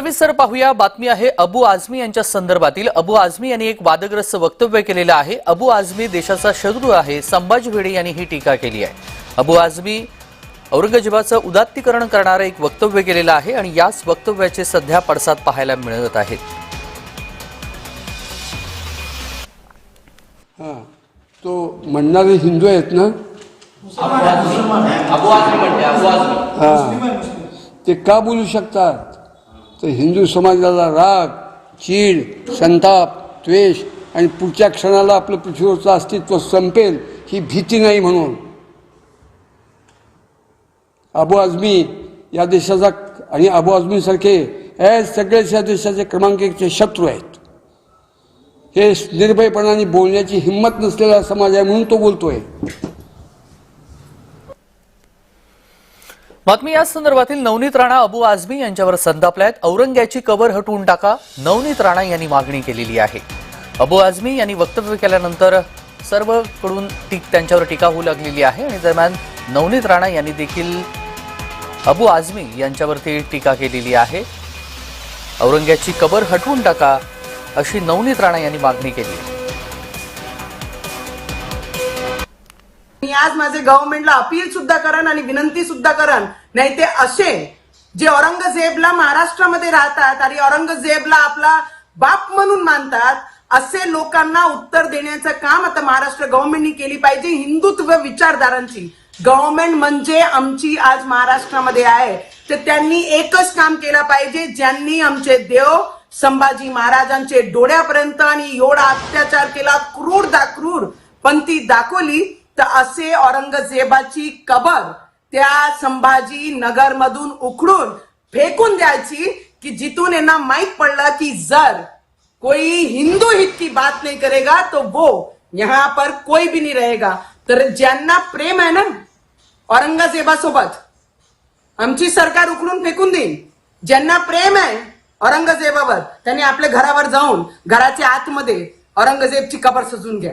सविस्तर पाहूया. बातमी आहे अबू आझमी यांच्या संदर्भातील. अबू आझमी यांनी एक वादग्रस्त वक्तव्य केलेलं आहे. अबू आझमी देशाचा शत्रू आहे. संभाजी भिडे यांनी ही टीका केली आहे. अबू आझमी औरंगजेबाचं उदात्तीकरण करणारं एक वक्तव्य केलेलं आहे आणि याच वक्तव्याचे सध्या पडसाद पाहायला मिळत आहेत. हां. तो म्हणणारे हिंदू आहेत ना? ते का बोलू शकतात? तर हिंदू समाजाला राग चीड संताप द्वेष आणि पुढच्या क्षणाला आपलं पृथ्वीवरचं अस्तित्व संपेल ही भीती नाही म्हणून. अबू आझमी या देशाचा आणि अबू आझमीसारखे हे सगळेच या देशाचे क्रमांक एकचे शत्रू आहेत. हे निर्भयपणाने बोलण्याची हिंमत नसलेला समाज आहे म्हणून तो बोलतोय. बातमी या संदर्भातील नवनीत राणा अबू आझमी यांच्यावर संतापल्यात औरंग्याची कबर हटवून टाका नवनीत राणा यांनी मागणी केलेली आहे. अबू आझमी यांनी वक्तव्य केल्यानंतर सर्वकडून टीक त्यांच्यावर टीका होऊ लागलेली आहे आणि दरम्यान नवनीत राणा यांनी देखील अबू आझमी यांच्यावरती टीका केलेली आहे. औरंग्याची कबर हटवून टाका अशी नवनीत राणा यांनी मागणी केली आहे. मी आज माझे गव्हर्नमेंटला अपील सुद्धा करण आणि विनंती सुद्धा करण. नाही ते असे जे औरंगजेबला महाराष्ट्रामध्ये राहतात आणि औरंगजेबला आपला बाप म्हणून मानतात असे लोकांना उत्तर देण्याचं काम आता महाराष्ट्र गव्हर्नमेंटनी केली पाहिजे हिंदुत्व विचारधारांची. गव्हर्नमेंट म्हणजे आमची आज महाराष्ट्रामध्ये आहे. तर त्यांनी एकच काम केलं पाहिजे ज्यांनी आमचे देव संभाजी महाराजांचे डोळ्यापर्यंत आणि एवढा अत्याचार केला क्रूर दाक्रूर. पण ती दाखवली तर असे औरंगजेबाची कबर त्या संभाजी नगर मधून उखडून फेकून द्यायची की जिथून यांना माहीत पडलं की जर कोई हिंदू हित की बात नहीं करेगा तो वो यहाँ पर कोई भी नहीं रहेगा. तर ज्यांना प्रेम आहे ना औरंगजेबासोबत आमची सरकार उकडून फेकून देईन ज्यांना प्रेम आहे औरंगजेबावर त्यांनी आपल्या घरावर जाऊन घराच्या आतमध्ये औरंगजेबची कबर सजून घ्या.